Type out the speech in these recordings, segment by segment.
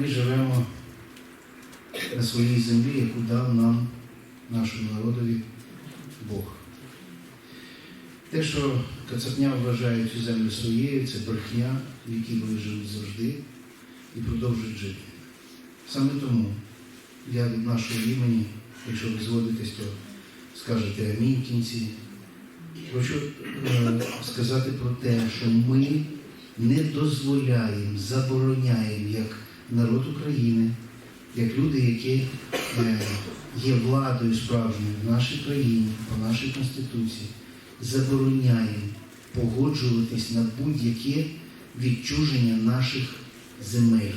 Ми живемо на своїй землі, яку дав нам, нашому народові, Бог. Те, що Кацапня вважає цю землю своєю, це брехня, в якій вони живуть завжди і продовжують жити. Саме тому я від нашого імені, якщо ви зводитесь, то скажете амінь в кінці. Хочу е, сказати про те, що ми не дозволяємо, забороняємо як народ України, як люди, які е, є владою справжньою в нашій країні, по нашій конституції, забороняємо погоджуватись на будь-яке відчуження наших земель.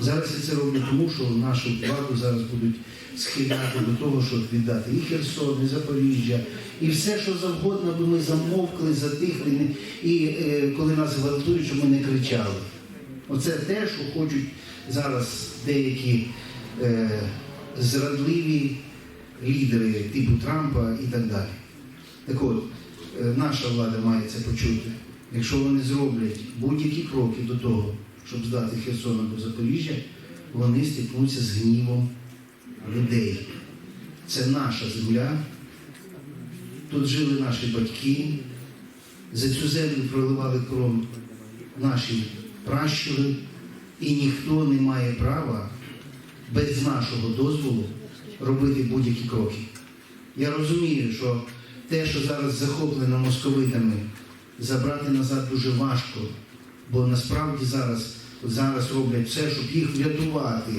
Зараз я це роблю тому, що нашу владу зараз будуть схиляти до того, щоб віддати і Херсон, і Запоріжжя, і все, що завгодно, аби ми замовкли, затихли, і е, коли нас гвалтують, щоб ми не кричали. Оце те, що хочуть зараз деякі е, зрадливі лідери типу Трампа і так далі. Так от, е, наша влада має це почути. Якщо вони зроблять будь-які кроки до того, щоб здати Херсон або Запоріжжя, вони стикнуться з гнівом людей. Це наша земля. Тут жили наші батьки, за цю землю проливали кров наші пращури, і ніхто не має права без нашого дозволу робити будь-які кроки. Я розумію, що те, що зараз захоплено московитами, забрати назад дуже важко, бо насправді зараз, зараз роблять все, щоб їх врятувати.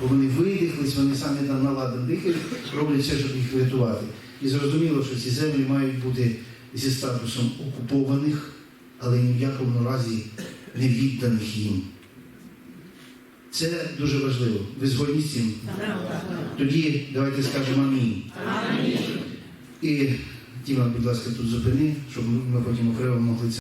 Бо вони видихлись, вони самі там наладом дихають, роблять все, щоб їх врятувати. І зрозуміло, що ці землі мають бути зі статусом окупованих, але ні в якому разі не відданих їм. Це дуже важливо. Ви згодні з цим? Тоді давайте скажемо амінь. І Тіма, будь ласка, тут зупини, щоб ми потім окремо могли це.